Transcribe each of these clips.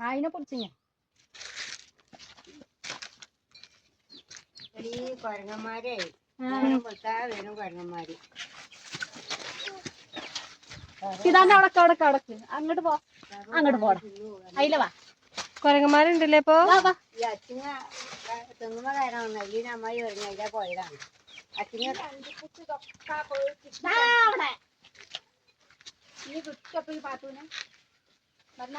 അതിനെ പൊടിച്ചു ഞാൻ ഈ കുരങ്ങന്മാരെ. വരും ഇതാണ്ട് അവിടെ അവിടെ അങ്ങോട്ട് പോ. അങ്ങോട്ട് പോട അതിലെ വാ. കുരങ്ങന്മാരുണ്ടല്ലേ ഇപ്പൊ? വാ വാ. ഈ അച്ചിങ്ങ തെങ്ങുമ കയറാൻ വന്ന ഈ അമ്മായി പറഞ്ഞു അതിലെ പോയതാണ്. അച്ഛനെ കുറ്റപ്പ് ഈ പാത്തൂനെ പറഞ്ഞ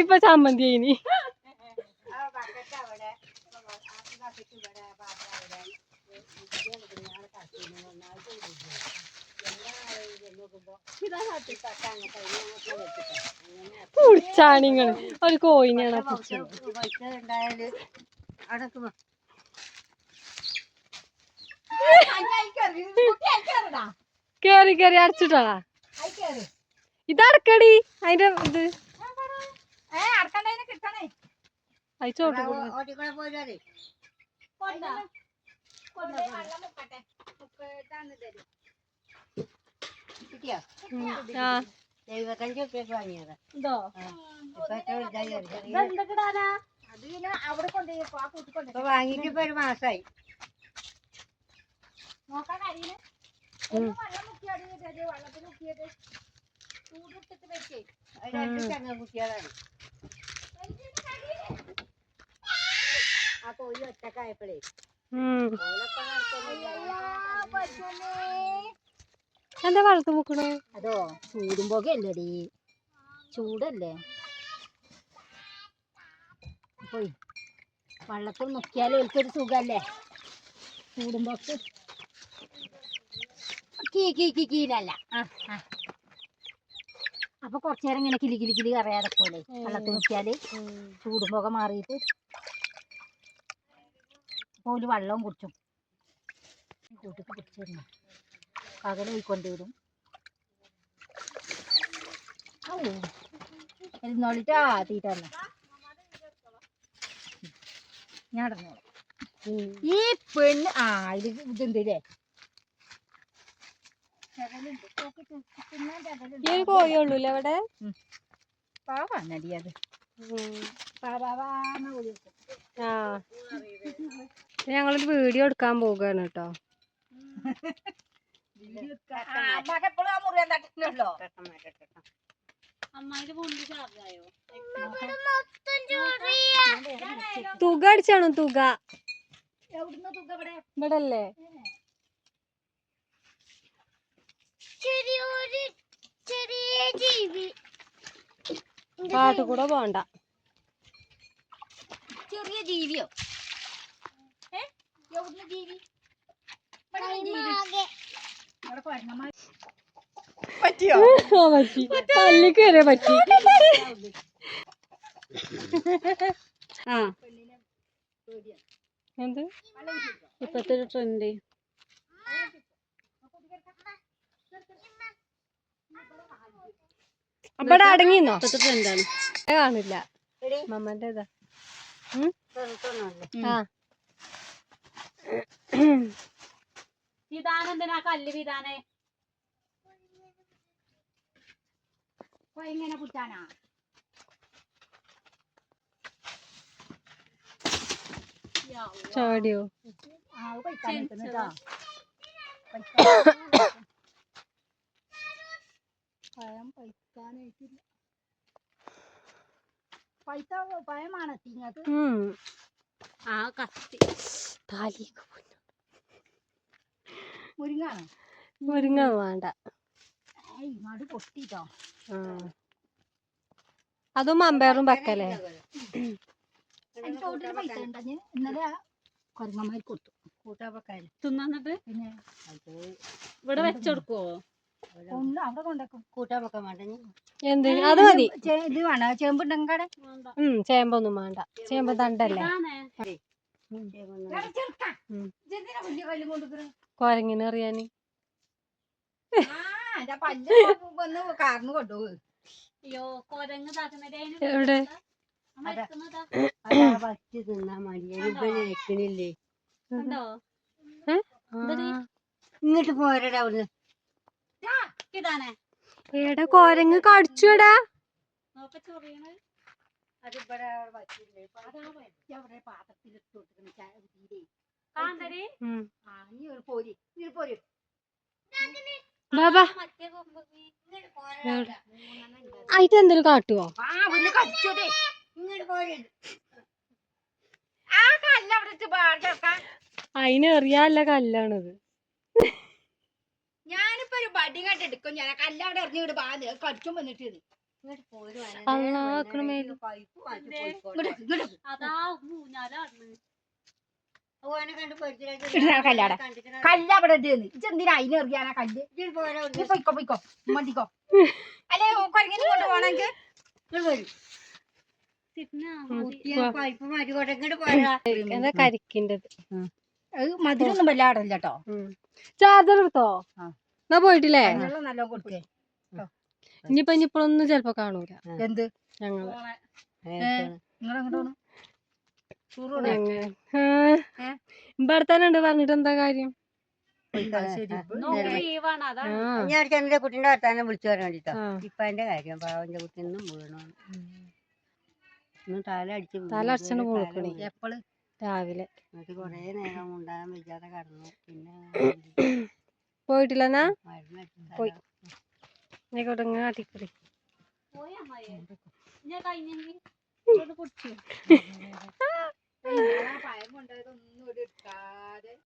അങ്ങോട്ട് ചമ്മന്തി അങ്ങനെ കുടിച്ചാണിങ്ങൾ ഒരു കോയിനാണ്. കേറി കേറി അടച്ചിട്ടാ ഇതടക്കടി അതിന്റെ ഇത്. ഏ അടക്കണ്ടതിന് കിട്ടണേ അവിടെ ഓട്ടിക്കൂടെ പോയാലേ. കൊണ്ടാ കൊണ്ടേ വെള്ളം മുക്കട്ടെ. മുക്കിട്ടാണ് തരും കിട്ടിയോ? ആ. എഴുപത്തഞ്ച് ഉറുപ്പ്യക്ക് വാങ്ങിയതാ. ഇതെന്തൊക്കെടാനാ? അത് പിന്നെ അവിടെ കൊണ്ടുപോയി ആ കൂട്ടി ഇപ്പൊ കൊണ്ടുപോയി വാങ്ങിയിട്ട് ഇപ്പൊ ഒരു മാസായി. നോക്കാൻ ഒന്ന് വെള്ളം മുക്കിയാടി വെള്ളത്തിൽ മുക്കിയത്. ചൂടിട്ടിട്ട് വെച്ചേ രണ്ട് ചങ്ങ കുട്ടികളാണ് ആ കോഴി ഒറ്റക്കായപ്പോഴേ എന്താ വളർത്ത് മുക്കണു അതോ ചൂടും പുകയല്ലേടി. ചൂടല്ലേ? പോയി. വള്ളത്തിൽ മുക്കിയാൽ ഒരിക്കൊരു സുഖല്ലേ? ചൂടുമ്പോക്ക് കീ കീ കീ കീനല്ല ആ ആ. അപ്പൊ കുറച്ചേരം ഇങ്ങനെ കിലി കിലി കിലി അറിയാതെക്കൂലേ വെള്ളത്തിൽ മുക്കിയാൽ ചൂടും പുക മാറിയിട്ട് ഒരു വെള്ളവും കുടിച്ചും കൂട്ടിക്ക് പിടിച്ചിരുന്നു പകൽ പോയിക്കൊണ്ടുവരും ഇരുന്നോളിട്ടാ തീറ്റ ഞാൻ ഇടന്നോളാം ഈ പെണ്ണ് ആ ഇത് ഇതുണ്ടല്ലേ ഈ ഒരു അവിടെ അത് പാവാന്ന് ആ ഞങ്ങളൊരു വീഡിയോ എടുക്കാൻ പോവുകയാണ് കേട്ടോ. തുക അടിച്ചാണോ തുക? ഇവിടെ? അല്ലേ കാട്ടു കൂടെ പോണ്ട. ചെറിയ ജീവിയോ? എവിടുന്ന് ജീവി. ഇവിടെ ജീവി. ഇവിടെ കൊരങ്ങന്മാർ ആ, പറ്റി. പല്ലിക്ക് വരെ പറ്റി. ആ. എന്ത്? ഇപ്പത്തെ ഒരു ട്രെൻഡ് അവിടെ അടങ്ങിന്നോ? ഇപ്പത്തെ ട്രെൻഡാണ് കാണില്ല. മമ്മന്റെ ഇതാ? ആ. വിധാനം എന്തിനാ കല്ല് വിധാനെ? ഇങ്ങനെ കുറ്റാനാ? ചാടിയോ? പഴം പഴുക്കാനായിട്ടില്ല. പഴുത്ത പഴമാണ് തിങ്ങത് ആ കത്തി. താലിക്ക് മുരിങ്ങ മുരിങ്ങ വേണ്ട. അതും അമ്പയറും വെക്കലേ ഉണ്ടെങ്കിൽ ഇന്നലെ ആ കൊരങ്ങന്മാർ കൊടുത്തു. കൂട്ടാപ്പക്കാര്. തിന്നിട്ട് പിന്നെ ഇവിടെ വെച്ചെടുക്കുവോ അവിടെ കൊണ്ടേക്കും വേണ്ട. എന്ത്? അത് മതി. ഇത് വേണോ ചേമ്പുണ്ടെങ്കിൽ കട ഉം ചേമ്പൊന്നും വേണ്ട. ചേമ്പ് തണ്ടല്ലേ? കൊരങ്ങിന് അറിയാന്. എവിടെ? വച്ച് തിന്നാ മതി ഇവന് വെക്കണില്ലേ ആ. ഇങ്ങോട്ട് പോരടാ അവിടുന്ന്. എടാ കൊരങ്ങ് കടിച്ചുടാ. അതിവിടെ അവിടെ കൊടുക്കണം ചായ ആ നീ ഒരു പോരി. നീ ഒരു പോരി. ബാബാ ആയിട്ട് എന്തെങ്കിലും കാട്ടുവോ? അതിന് എറിയാനുള്ള കല്ലാണത്. ഞാനിപ്പോ ഒരു ബഡി കണ്ട് എടുക്കും. ഞാൻ ആ കല്ല് അവിടെ എറിഞ്ഞിട്ട് കടിച്ചും വന്നിട്ട് കല്ലാടെ. കല്ല് അവിടെ ഇതെന്തിനാ അതിന് എറിയാനാ കല്ല്? പൊയ്ക്കോ പൊയ്ക്കോ. മതിക്കോ അല്ലേ കൊരങ്ങനെ കൊണ്ട് പോണെങ്കിൽ എന്താ കരിക്കിന്റെത്? അത് മധുരൊന്നും വല്ലാടല്ലോ ചാർജർ എടുത്തോ. എന്നാ പോയിട്ടില്ലേ? നല്ല കൊടുക്കേ. ഇനിയിപ്പൊ ഇനിയിപ്പോഴൊന്നും ചെലപ്പോ കാണൂല. എന്ത്? ഞങ്ങൾ. ഭർത്താനുണ്ട് ഇമ്പടത്താനുണ്ട് പറഞ്ഞിട്ട് എന്താ കാര്യം? ഞാൻ എന്റെ കുട്ടീന്റെ വർത്താനം വിളിച്ചു പറയാൻ വേണ്ടിട്ടോ. ഇപ്പൊ എന്റെ കാര്യം പാവന്റെ കുട്ടി ഇന്നും വീണു തല അടിച്ച്. തല. രാവിലെ. എന്നിട്ട് കൊറേ നേരം ഉണ്ടാകാൻ വയ്യാതെ കടന്നു. പിന്നെ പോയിട്ടില്ലെന്നാ? മരുന്ന് പോയി. ആയിക്കോട്ടെ ഇങ്ങനെ കാട്ടിക്കൂടി പഴം കൊണ്ടുപോയതൊന്നും ഒരു എടുക്കാതെ